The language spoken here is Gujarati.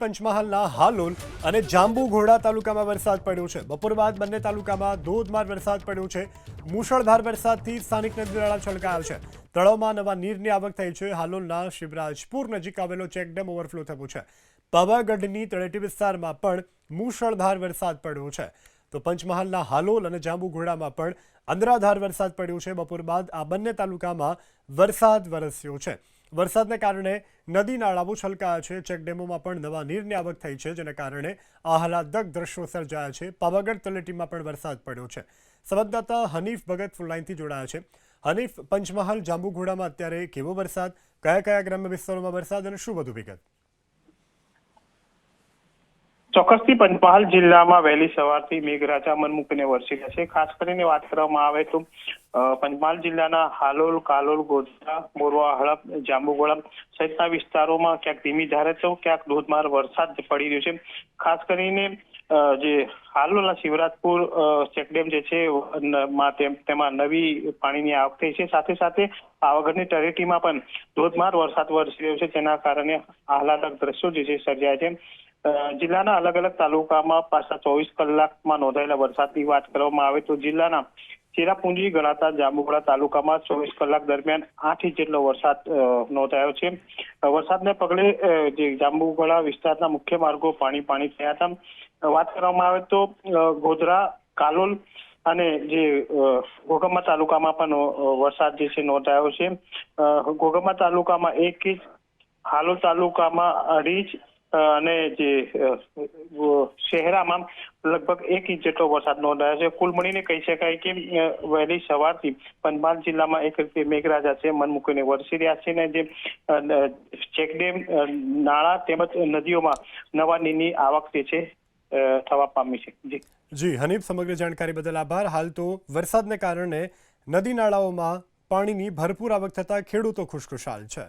પંચમહાલના હાલોલ અને જાંબુઘોડા તાલુકામાં વરસાદ પડ્યો છે. બપોર બાદ બંને તાલુકામાં ધોધમાર વરસાદ પડ્યો છે. મુશળધાર વરસાદથી સ્થાનિક નદી નાળા છલકાયા છે. તળાવમાં નવા નીરની આવક થઈ છે. હાલોલના શિવરાજપુર નજીક આવેલો ચેકડેમ ઓવરફ્લો થયો છે. પાવાગઢની તળેટી વિસ્તારમાં પણ મુશળધાર વરસાદ પડ્યો છે. તો પંચમહાલના હાલોલ અને જાંબુઘોડામાં પણ અંદરાધાર વરસાદ પડ્યો છે. બપોર બાદ આ બંને તાલુકામાં વરસાદ વરસ્યો છે. વરસાદને કારણે નદી નાળાઓ છલકાયા છે. ચેકડેમોમાં પણ નવા નીરની આવક થઈ છે, જેને કારણે આહલાદક દ્રશ્યો સર્જાયા છે. પાવાગઢ તળેટીમાં પણ વરસાદ પડ્યો છે. સંવાદદાતા હનીફ ભગત ફૂલલાઇનથી જોડાયા છે. હનીફ, પંચમહાલ, જાંબુઘોડામાં અત્યારે કેવો વરસાદ? કયા કયા ગ્રામ્ય વિસ્તારોમાં વરસાદ અને શું વધુ વિગત? ચોક્કસથી પંચમહાલ જિલ્લામાં વહેલી સવારથી મેઘરાજા મનમુકીને વરસી રહ્યા છે. ખાસ કરીને વાત કરવામાં આવે તો પંચમહાલ જિલ્લાના હાલોલ, કાલોલ, ગોધરા મોરવા હળપ, જાંબુગોળા સહિતના વિસ્તારોમાં ક્યાંક ધીમી ધારે તો, ક્યાંક ધોધમાર વરસાદ પડી રહ્યો છે. ખાસ કરીને જે હાલોલના શિવરાજપુર ચેકડેમ જે છે તેમ- નવી પાણીની આવક થઈ છે. સાથે સાથે પાવાગઢની તળેટીમાં પણ ધોધમાર વરસાદ વરસી રહ્યો છે. તેના કારણે આહલાદક દ્રશ્યો જે છે સર્જાય છે. જિલ્લાના અલગ અલગ તાલુકામાં પાછા ચોવીસ કલાકમાં નોંધાયેલા વરસાદની વાત કરવામાં આવે તો જિલ્લાના ચેરાપુંજી ગણાતા જાંબુગડા તાલુકામાં ચોવીસ કલાક દરમિયાન આઠ ઇંચ જેટલો વરસાદ નોંધાયો છે. વરસાદને પગલે જે જાંબુગડા વિસ્તારના મુખ્ય માર્ગો પાણી પાણી થયા હતા. વાત કરવામાં આવે તો ગોધરા કાલોલ અને જે અ, તાલુકામાં પણ વરસાદ જે છે નોંધાયો છે. ઘોગંબા તાલુકામાં એક ઇંચ હાલોલ તાલુકામાં અઢી ઇંચ અને જે શહેરામાં લગભગ એક ઇંચ જેટલો વરસાદ નોંધાયો છે. કુલ મળીને કહી શકાય કે વહેલી સવારથી પંચમહાલ જિલ્લામાં એક રીતે મેઘરાજા છે, મન મૂકીને વરસી રહ્યા છે ને જે ચેકડેમ નાળા તેમજ નદીઓમાં નવા નીરની આવક જે છે થવા પામી છે. જી. જી, હનીફ, સમગ્ર જાણકારી બદલ આભાર. હાલ તો વરસાદને કારણે નદી નાળાઓમાં પાણીની ભરપૂર આવક થતાં ખેડૂતો ખુશખુશાલ છે.